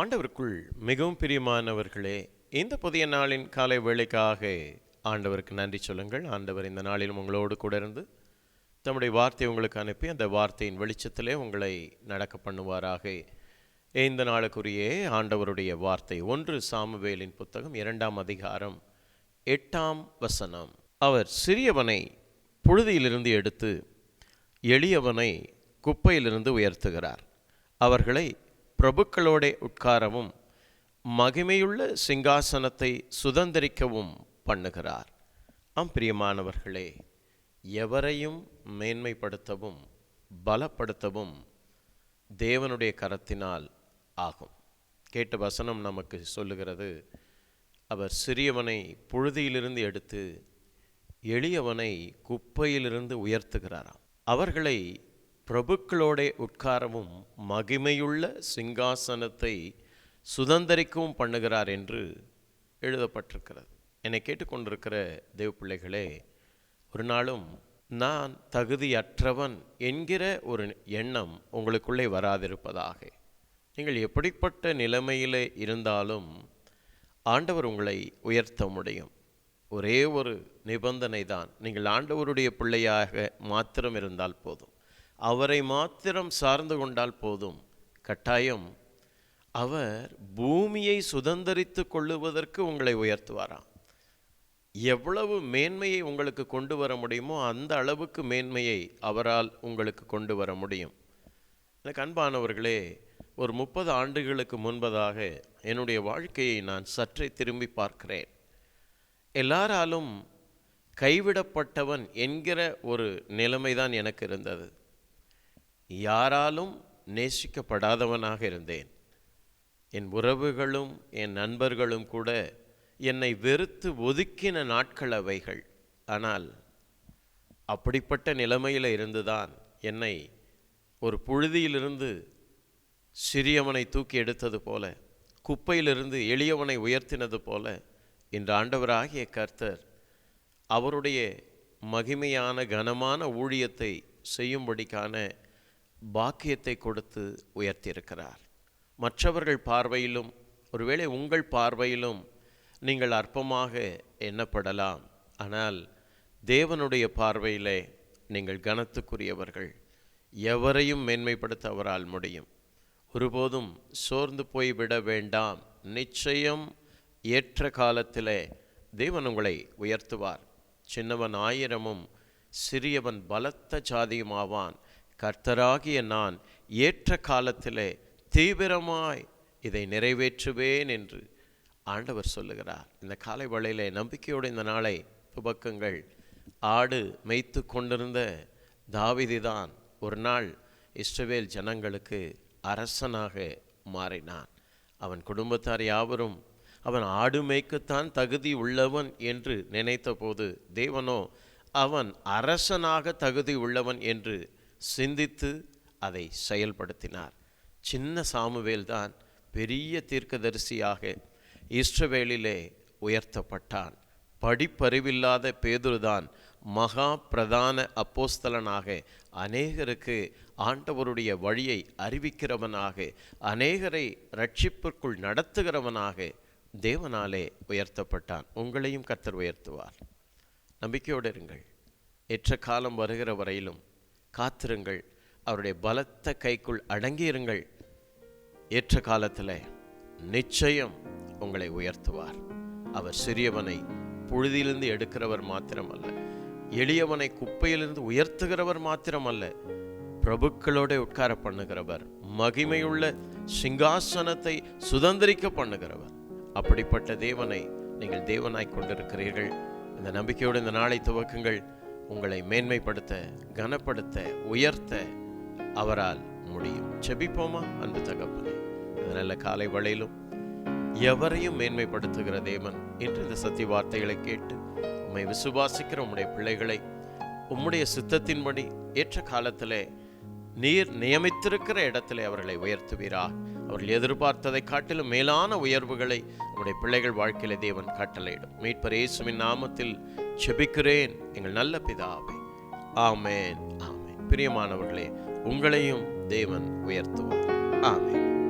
ஆண்டவருக்குள் மிகவும் பிரியமானவர்களே இந்த புதிய நாளின் காலை வேலைக்காக ஆண்டவருக்கு நன்றி சொல்லுங்கள். ஆண்டவர் இந்த நாளிலும் உங்களோடு கூட இருந்து தம்முடைய வார்த்தை உங்களுக்கு அனுப்பி அந்த வார்த்தையின் வெளிச்சத்திலே உங்களை நடக்க பண்ணுவாராக. இந்த நாளுக்குரிய ஆண்டவருடைய வார்த்தை ஒன்று சாமுவேலின் புத்தகம் இரண்டாம் அதிகாரம் எட்டாம் வசனம். அவர் சிறியவனை புழுதியிலிருந்து எடுத்து எளியவனை குப்பையிலிருந்து உயர்த்துகிறார். அவர்களை பிரபுக்களோடே உட்காரவும் மகிமையுள்ள சிங்காசனத்தை சுதந்திரிக்கவும் பண்ணுகிறார். ஆம் பிரியமானவர்களே எவரையும் மேன்மைப்படுத்தவும் பலப்படுத்தவும் தேவனுடைய கரத்தினால் ஆகும். கேட்ட வசனம் நமக்கு சொல்லுகிறது அவர் சிறியவனை புழுதியிலிருந்து எடுத்து எளியவனை குப்பையிலிருந்து உயர்த்துகிறாராம். அவர்களை பிரபுக்களோடே உட்காரவும் மகிமையுள்ள சிங்காசனத்தை சுதந்திரிக்கவும் பண்ணுகிறார் என்று எழுதப்பட்டிருக்கிறது. என்னை கேட்டுக்கொண்டிருக்கிற தேவ பிள்ளைகளே ஒரு நாளும் நான் தகுதியற்றவன் என்கிற ஒரு எண்ணம் உங்களுக்குள்ளே வராதிருப்பதாக. நீங்கள் எப்படிப்பட்ட நிலைமையிலே இருந்தாலும் ஆண்டவர் உங்களை உயர்த்த முடியும். ஒரே ஒரு நிபந்தனை தான் நீங்கள் ஆண்டவருடைய பிள்ளையாக மாத்திரம் இருந்தால் போதும். அவரை மாத்திரம் சார்ந்து கொண்டால் போதும். கட்டாயம் அவர் பூமியை சுதந்திரித்து கொள்ளுவதற்கு உங்களை உயர்த்துவாராம் எவ்வளவு மேன்மையை உங்களுக்கு கொண்டு வர முடியுமோ அந்த அளவுக்கு மேன்மையை அவரால் உங்களுக்கு கொண்டு வர முடியும். எனக்கு அன்பானவர்களே ஒரு முப்பது ஆண்டுகளுக்கு முன்பதாக என்னுடைய வாழ்க்கையை நான் சற்றே திரும்பி பார்க்கிறேன். எல்லாராலும் கைவிடப்பட்டவன் என்கிற ஒரு நிலைமைதான் எனக்கு இருந்தது. யாராலும் நேசிக்கப்படாதவனாக இருந்தேன். என் உறவுகளும் என் நண்பர்களும் கூட என்னை வெறுத்து ஒதுக்கின நாட்கள் அவைகள். ஆனால் அப்படிப்பட்ட நிலைமையில் இருந்துதான் என்னை ஒரு புழுதியிலிருந்து சிறியவனை தூக்கி எடுத்தது போல குப்பையிலிருந்து எளியவனை உயர்த்தினது போல இன்று ஆண்டவராகிய கர்த்தர் அவருடைய மகிமையான கனமான ஊழியத்தை செய்யும்படிக்கான பாக்கியத்தை கொடுத்து உயர்த்தியிருக்கிறார். மற்றவர்கள் பார்வையிலும் ஒருவேளை உங்கள் பார்வையிலும் நீங்கள் அற்பமாக எண்ணப்படலாம். ஆனால் தேவனுடைய பார்வையிலே நீங்கள் கனத்துக்குரியவர்கள். எவரையும் மேன்மைப்படுத்த அவரால் முடியும். ஒருபோதும் சோர்ந்து போய்விட வேண்டாம். நிச்சயம் ஏற்ற காலத்திலே தேவன் உங்களை உயர்த்துவார். சின்னவன் ஆயிரமும் சிறியவன் பலத்த சாதியுமாவான் கர்த்தராகிய நான் ஏற்ற காலத்திலே தீவிரமாய் இதை நிறைவேற்றுவேன் என்று ஆண்டவர் சொல்லுகிறார். இந்த காலை வேளையிலே நம்பிக்கையோடு இந்த நாளை துவக்கங்கள். ஆடு மேய்த்து கொண்டிருந்த தாவிதிதான் ஒரு நாள் இஸ்ரவேல் ஜனங்களுக்கு அரசனாக மாறினான். அவன் குடும்பத்தார் யாவரும் அவன் ஆடு மேய்க்கத்தான் தகுதி உள்ளவன் என்று நினைத்தபோது தேவனோ அவன் அரசனாக தகுதி உள்ளவன் என்று சிந்தித்து அதை செயல்படுத்தினார். சின்ன சாமுவேல் தான் பெரிய தீர்க்கதரிசியாக இஸ்ரவேலிலே உயர்த்தப்பட்டான். படிப்பறிவில்லாத பேதுருதான் மகா பிரதான அப்போஸ்தலனாக அநேகருக்கு ஆண்டவருடைய வழியை அறிவிக்கிறவனாக அநேகரை ரட்சிப்பிற்குள் நடத்துகிறவனாக தேவனாலே உயர்த்தப்பட்டான். உங்களையும் கத்தர் உயர்த்துவார். நம்பிக்கையோடு இருங்கள். ஏற்ற காலம் வருகிற வரையிலும் காத்திருங்கள். அவருடைய பலத்த கைக்குள் அடங்கியிருங்கள். ஏற்ற காலத்தில் நிச்சயம் உங்களை உயர்த்துவார். அவர் சிறியவனை புழுதியிலிருந்து எடுக்கிறவர் மாத்திரமல்ல. எளியவனை குப்பையிலிருந்து உயர்த்துகிறவர் மாத்திரமல்ல. பிரபுக்களோட உட்கார பண்ணுகிறவர் மகிமையுள்ள சிங்காசனத்தை சுதந்திரிக்க பண்ணுகிறவர். அப்படிப்பட்ட தேவனை நீங்கள் தேவனாய் கொண்டிருக்கிறீர்கள். இந்த நம்பிக்கையோடு இந்த நாளை துவக்குங்கள். உங்களை மேன்மைப்படுத்த கனப்படுத்த உயர்த்த அவரால் முடியும். செபிப்போமா அன்பு தகப்பனே? நல்ல காலை வளையிலும் எவரையும் மேன்மைப்படுத்துகிற தேவன் இன்று இந்த சத்திய வார்த்தைகளை கேட்டு உம்மை விசுவாசிக்கிற உம்முடைய பிள்ளைகளை உம்முடைய சித்தத்தின்படி ஏற்ற காலத்திலே நீர் நியமித்திருக்கிற இடத்துல அவர்களை உயர்த்துவீரா. அவர்கள் எதிர்பார்த்ததை காட்டிலும் மேலான உயர்வுகளை நம்முடைய பிள்ளைகள் வாழ்க்கையில தேவன் கட்டளையிடும் மீட்பர் இயேசுவின் நாமத்தில் செபிக்கிறேன் எங்கள் நல்ல பிதாவே. ஆமேன் ஆமேன். பிரியமானவர்களே உங்களையும் தேவன் உயர்த்துவார். ஆமேன்.